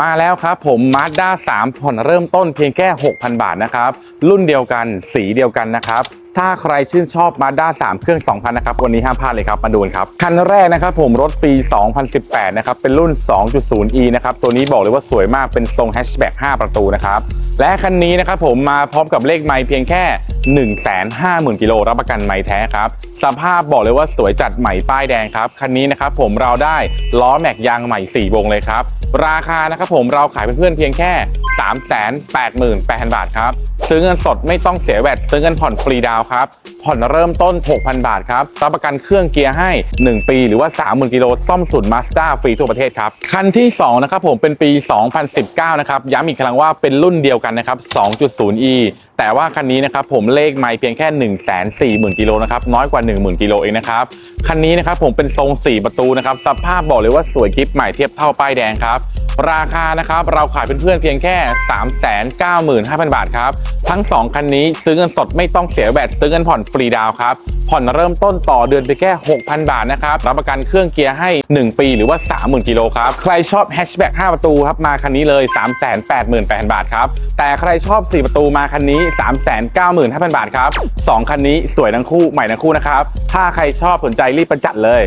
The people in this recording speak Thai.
มาแล้วครับผม Mazda 3 ผ่อนเริ่มต้นเพียงแค่ 6,000 บาทนะครับ รุ่นเดียวกันสีเดียวกันนะครับ ถ้าใครชื่นชอบ Mazda 3 เครื่อง 2,000 นะครับ วันนี้ห้ามพลาดเลยครับ มาดูกันครับ คันแรกนะครับผมรถปี 2018 นะครับ เป็นรุ่น 2.0e นะครับ ตัวนี้บอกเลยว่าสวยมากเป็นทรงแฮชแบ็ก5 ประตูนะครับ และคันนี้นะครับผมมาพร้อมกับเลขไมล์เพียงแค่ 150,000 กิโลรับประกันไมล์แท้ครับ สภาพบอกเลยว่าสวยจัดใหม่ป้ายแดงครับ คันนี้นะครับผมเราได้ล้อแม็กยางใหม่ 4 วงเลยครับ ราคานะครับผมเราขายเพื่อนๆเพียงแค่ 388,000 บาทครับ ซื้อเงินสดไม่ต้องเสียแวดซื้อเงินผ่อนฟรีดาวครับ ผ่อนเริ่มต้น 6,000 บาทครับรับประกันเครื่องเกียร์ให้ 1 ปีหรือว่า 30,000 กิโลซ่อมศูนย์มาสด้าฟรีทั่วประเทศครับ คันที่ 2 นะครับผมเป็นปี 2019 นะครับ ย้ำอีกครั้งว่าเป็นรุ่นเดียวกันนะครับ 2.0e แต่ว่าคันนี้นะครับผมเลขไม่เพียงแค่ 140,000กิโลนะครับน้อยกว่า 10,000กิโลเองนะครับคันนี้นะครับผมเป็นทรง 4 ประตูนะครับสภาพบอกเลยว่าสวยกิฟใหม่เทียบเท่าป้ายแดงครับ ราคานะครับเราขายเพื่อนๆเพียงแค่ 395,000 บาทครับ ทั้ง 2 คันนี้ซื้อเงินสดไม่ต้องเสียแบตซื้อเงินผ่อนฟรีดาวครับ ผ่อนเริ่มต้นต่อเดือนไปแค่ 6,000 บาทนะครับ รับประกันเครื่องเกียร์ให้ 1 ปีหรือว่า 30,000 กิโลครับ ใครชอบแฮชแบ็ก5ประตูครับมาคันนี้เลย 388,000 บาทครับ แต่ใครชอบ 4 ประตูมาคันนี้ 395,000 บาทครับ 2 คันนี้สวยทั้งคู่ใหม่ทั้งคู่นะครับ ถ้าใครชอบสนใจรีบประจัดเลย